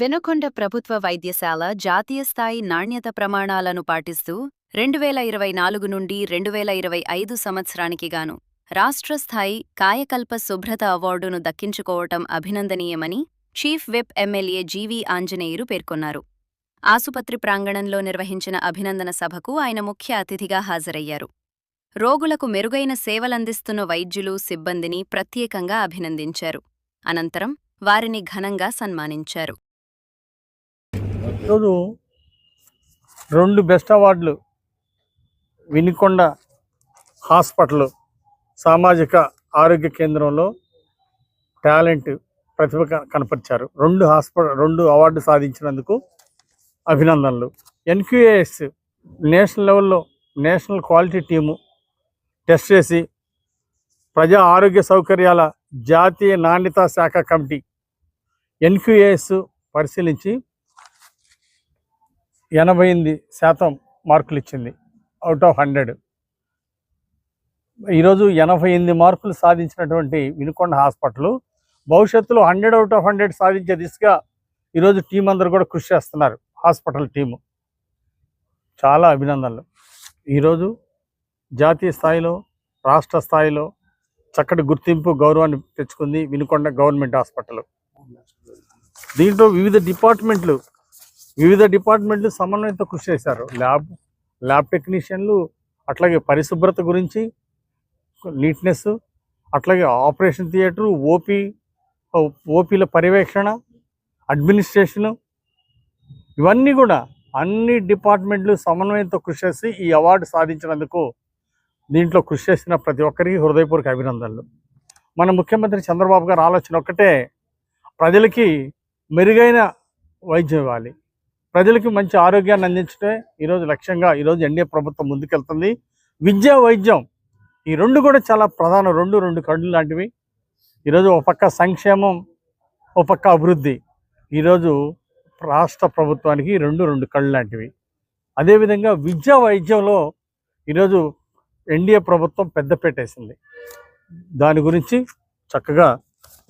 వెనుకొండ ప్రభుత్వ వైద్యశాల జాతీయ స్థాయి నాణ్యత ప్రమాణాలను పాటిస్తూ రెండువేల ఇరవై నాలుగు నుండి రెండువేల ఇరవై ఐదు సంవత్సరానికి గాను రాష్ట్ర స్థాయి కాయకల్ప శుభ్రత అవార్డును దక్కించుకోవటం అభినందనీయమని chief whip MLA GV Anjaneyulu పేర్కొన్నారు. ఆసుపత్రి ప్రాంగణంలో నిర్వహించిన అభినందన సభకు ఆయన ముఖ్య అతిథిగా హాజరయ్యారు. రోగులకు మెరుగైన సేవలందిస్తున్న వైద్యులు సిబ్బందిని ప్రత్యేకంగా అభినందించారు. అనంతరం వారిని ఘనంగా సన్మానించారు. ఈరోజు రెండు బెస్ట్ అవార్డులు వినికొండ హాస్పిటల్ సామాజిక ఆరోగ్య కేంద్రంలో టాలెంట్ ప్రతిభ కనపరిచారు. రెండు హాస్పిటల్ రెండు అవార్డు సాధించినందుకు అభినందనలు. ఎన్క్యూఏఎస్ నేషనల్ లెవెల్లో నేషనల్ క్వాలిటీ టీము టెస్ట్ చేసి ప్రజా ఆరోగ్య సౌకర్యాల జాతీయ నాణ్యతా శాఖ కమిటీ ఎన్క్యూఏఎస్ పరిశీలించి ఎనభై ఎనిమిది శాతం మార్కులు ఇచ్చింది అవుట్ ఆఫ్ హండ్రెడ్ ఈరోజు ఎనభై ఎనిమిది మార్కులు సాధించినటువంటి వినుకొండ హాస్పిటల్ భవిష్యత్తులో హండ్రెడ్ అవుట్ ఆఫ్ హండ్రెడ్ సాధించే దిశగా ఈరోజు టీం అందరూ కూడా కృషి చేస్తున్నారు. హాస్పిటల్ టీము చాలా అభినందనలు. ఈరోజు జాతీయ స్థాయిలో రాష్ట్ర స్థాయిలో చక్కటి గుర్తింపు గౌరవాన్ని తెచ్చుకుంది వినుకొండ గవర్నమెంట్ హాస్పిటల్. దీంట్లో వివిధ డిపార్ట్మెంట్లు వివిధ డిపార్ట్మెంట్లు సమన్వయంతో కృషి చేశారు. ల్యాబ్ ల్యాబ్ టెక్నీషియన్లు అట్లాగే పరిశుభ్రత గురించి నీట్నెస్ అట్లాగే ఆపరేషన్ థియేటర్ ఓపీ ఓపీల పర్యవేక్షణ అడ్మినిస్ట్రేషను ఇవన్నీ కూడా అన్ని డిపార్ట్మెంట్లు సమన్వయంతో కృషి చేసి ఈ అవార్డు సాధించినందుకు దీంట్లో కృషి చేసిన ప్రతి ఒక్కరికి హృదయపూర్వక అభినందనలు. మన ముఖ్యమంత్రి చంద్రబాబు గారు ఆలోచన ఒక్కటే ప్రజలకి మెరుగైన వైద్యం ఇవ్వాలి. ప్రజలకు మంచి ఆరోగ్యాన్ని అందించడమే ఈరోజు లక్ష్యంగా ఈరోజు ఎన్డీఏ ప్రభుత్వం ముందుకెళ్తుంది. విద్య వైద్యం ఈ రెండు కూడా చాలా ప్రధాన. రెండు రెండు కళ్ళు లాంటివి. ఈరోజు ఒక పక్క సంక్షేమం ఒక పక్క అభివృద్ధి. ఈరోజు రాష్ట్ర ప్రభుత్వానికి రెండు రెండు కళ్ళు లాంటివి. అదేవిధంగా విద్యా వైద్యంలో ఈరోజు ఎన్డీఏ ప్రభుత్వం పెద్ద పెట్టేసింది. దాని గురించి చక్కగా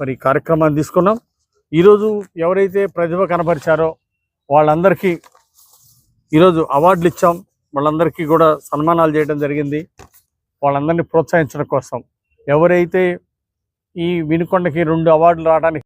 మరి ఈ కార్యక్రమాన్ని తీసుకున్నాం. ఈరోజు ఎవరైతే ప్రతిభ కనపరిచారో వాళ్ళందరికీ ఈరోజు అవార్డులు ఇచ్చాం. వాళ్ళందరికీ కూడా సన్మానాలు చేయడం జరిగింది. వాళ్ళందరినీ ప్రోత్సహించడం కోసం. ఎవరైతే ఈ వినుకొండకి రెండు అవార్డులు రావడానికి